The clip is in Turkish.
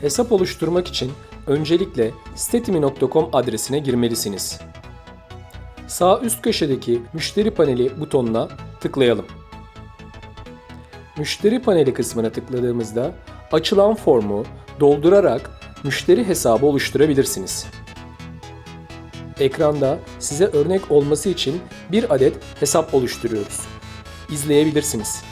Hesap oluşturmak için öncelikle statimi.com adresine girmelisiniz. Sağ üst köşedeki Müşteri paneli butonuna tıklayalım. Müşteri paneli kısmına tıkladığımızda açılan formu doldurarak müşteri hesabı oluşturabilirsiniz. Ekranda size örnek olması için bir adet hesap oluşturuyoruz. İzleyebilirsiniz.